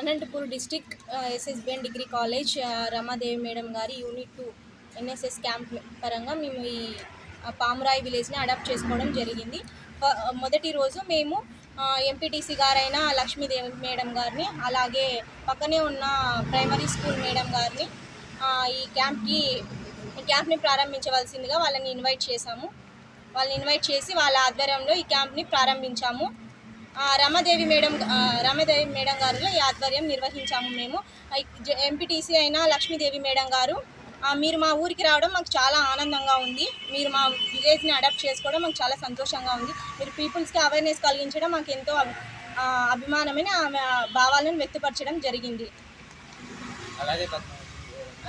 Anantapur district SSBN degree college Ramadevi madam గారి unit two NSS camp పరంగా మేము ఈ పామురాయి విలేజ్ని అడాప్ట్ చేసుకోవడం జరిగింది. మొదటి రోజు మేము ఎంపీటీసీ గారైన లక్ష్మీదేవి మేడం గారిని అలాగే పక్కనే ఉన్న ప్రైమరీ స్కూల్ మేడం గారిని ఈ క్యాంప్కి ఈ క్యాంప్ని ప్రారంభించవలసిందిగా వాళ్ళని ఇన్వైట్ చేశాము. వాళ్ళని ఇన్వైట్ చేసి వాళ్ళ ఆధ్వర్యంలో ఈ క్యాంప్ని ప్రారంభించాము. రమాదేవి మేడం రమాదేవి మేడం గారిలో ఈ ఆధ్వర్యం నిర్వహించాము మేము. ఎంపీటీసీ అయిన లక్ష్మీదేవి మేడం గారు ఆ, మీరు మా ఊరికి రావడం మాకు చాలా ఆనందంగా ఉంది. మీరు మా విలేజ్ని అడాప్ట్ చేసుకోవడం మాకు చాలా సంతోషంగా ఉంది. మీరు పీపుల్స్కి అవేర్నెస్ కలిగించడం మాకు ఎంతో అభిమానమని ఆమె భావాలను వ్యక్తపరచడం జరిగింది.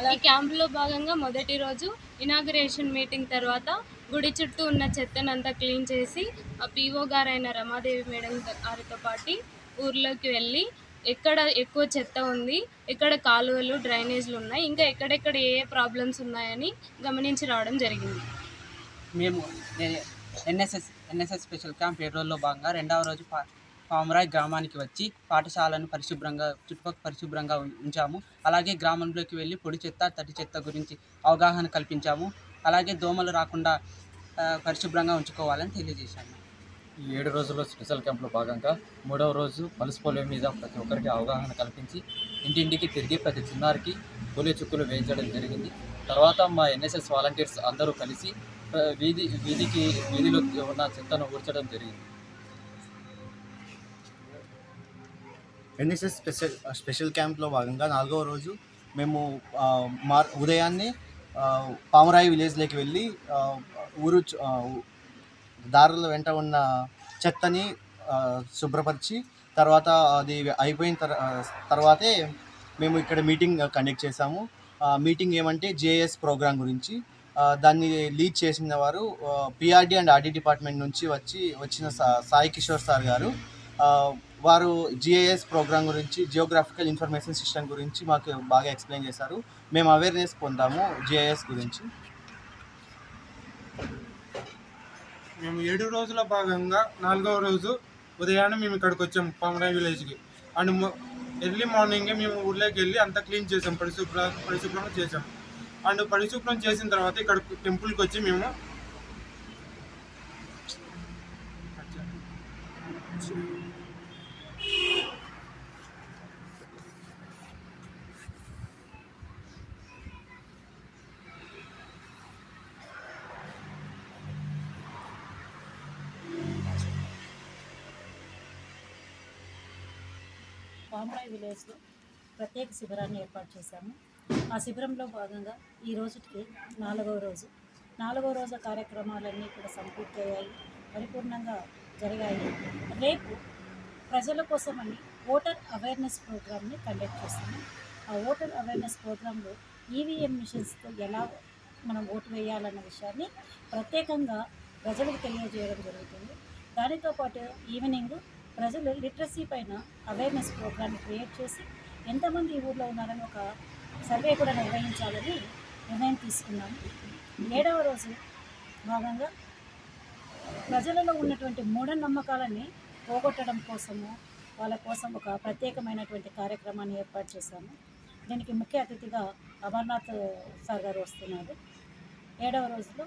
ఈ క్యాంపులో భాగంగా మొదటి రోజు ఇనాగరేషన్ మీటింగ్ తర్వాత గుడి చుట్టూ ఉన్న చెత్తనంతా క్లీన్ చేసి ఆ పీఓ గారైన రమాదేవి మేడం గారితో పాటు ఊర్లోకి వెళ్ళి ఎక్కడ ఎక్కువ చెత్త ఉంది ఎక్కడ కాలువలు డ్రైనేజ్లు ఉన్నాయి ఇంకా ఎక్కడెక్కడ ఏ ఏ ప్రాబ్లమ్స్ ఉన్నాయని గమనించి రావడం జరిగింది. మేము ఎన్ఎస్ఎస్ ఎన్ఎస్ఎస్ స్పెషల్ క్యాంప్ ఏడు రోజుల్లో భాగంగా రెండవ రోజు పామరాయ్ గ్రామానికి వచ్చి పాఠశాలను పరిశుభ్రంగా చుట్టుపక్కల పరిశుభ్రంగా ఉంచాము. అలాగే గ్రామంలోకి వెళ్ళి పొడి చెత్త తడి చెత్త గురించి అవగాహన కల్పించాము. అలాగే దోమలు రాకుండా పరిశుభ్రంగా ఉంచుకోవాలని తెలియజేశాము ఈ ఏడు రోజుల్లో స్పెషల్ క్యాంప్లో భాగంగా మూడవ రోజు పల్స్ పోలియో మీద ప్రతి ఒక్కరికి అవగాహన కల్పించి ఇంటింటికి తిరిగి ప్రతి చిన్నారికి పోలియో చుక్కులు వేయించడం జరిగింది. తర్వాత మా ఎన్ఎస్ఎస్ వాలంటీర్స్ అందరూ కలిసి వీధి వీధికి వీధిలో ఉన్న చెత్తను ఊడ్చడం జరిగింది. ఎన్ఎస్ఎస్ స్పెషల్ స్పెషల్ క్యాంప్లో భాగంగా నాలుగవ రోజు మేము మార్ ఉదయాన్నే పామరాయి విలేజ్లోకి వెళ్ళి ఊరు దారుల వెంట ఉన్న చెత్తని శుభ్రపరిచి తర్వాత అది అయిపోయిన తర్ తర్వాతే మేము ఇక్కడ మీటింగ్ కండక్ట్ చేశాము. మీటింగ్ ఏమంటే జేఎస్ ప్రోగ్రామ్ గురించి. దాన్ని లీడ్ చేసిన వారు పిఆర్డి అండ్ ఆర్డీ డిపార్ట్మెంట్ నుంచి వచ్చి వచ్చిన సా- సాయి కిషోర్ సార్ గారు. వారు జిఐఎస్ ప్రోగ్రామ్ గురించి జియోగ్రాఫికల్ ఇన్ఫర్మేషన్ సిస్టమ్ గురించి మాకు బాగా ఎక్స్ప్లెయిన్ చేశారు. మేము అవేర్నెస్ పొందాము జిఐఎస్ గురించి. మేము ఏడు రోజుల భాగంగా నాలుగవ రోజు ఉదయాన్నే మేము ఇక్కడికి వచ్చాము పామరాయ్ విలేజ్కి. అండ్ ఎర్లీ మార్నింగే మేము ఊర్లోకి వెళ్ళి అంతా క్లీన్ చేసాం పరిశుభ్ర పరిశుభ్రం చేసాం అండ్ పరిశుభ్రం చేసిన తర్వాత ఇక్కడ టెంపుల్కి వచ్చి మేము పాంబాయి విలేజ్లో ప్రత్యేక శిబిరాన్ని ఏర్పాటు చేశాము. ఆ శిబిరంలో భాగంగా ఈ రోజుకి నాలుగవ రోజు. నాలుగవ రోజు కార్యక్రమాలన్నీ కూడా సంపూర్తి అయ్యాయి పరిపూర్ణంగా జరిగాయి. రేపు ప్రజల కోసమని ఓటర్ అవేర్నెస్ ప్రోగ్రామ్ని కండక్ట్ చేస్తాము ఆ ఓటర్ అవేర్నెస్ ప్రోగ్రాంలో ఈవీఎం మిషన్స్తో ఎలా మనం ఓటు వేయాలన్న విషయాన్ని ప్రత్యేకంగా ప్రజలకు తెలియజేయడం జరుగుతుంది. దానితో పాటు ఈవినింగ్ ప్రజలు లిటరసీ పైన అవేర్నెస్ ప్రోగ్రామ్ని క్రియేట్ చేసి ఎంతమంది ఈ ఊర్లో ఉన్నారని ఒక సర్వే కూడా నిర్వహించాలని నిర్ణయం తీసుకున్నాము. ఏడవ రోజు భాగంగా ప్రజలలో ఉన్నటువంటి మూఢనమ్మకాలని పోగొట్టడం కోసము వాళ్ళ కోసం ఒక ప్రత్యేకమైనటువంటి కార్యక్రమాన్ని ఏర్పాటు చేశాము. దీనికి ముఖ్య అతిథిగా అమర్నాథ్ సార్ గారు వస్తున్నారు. ఏడవ రోజులో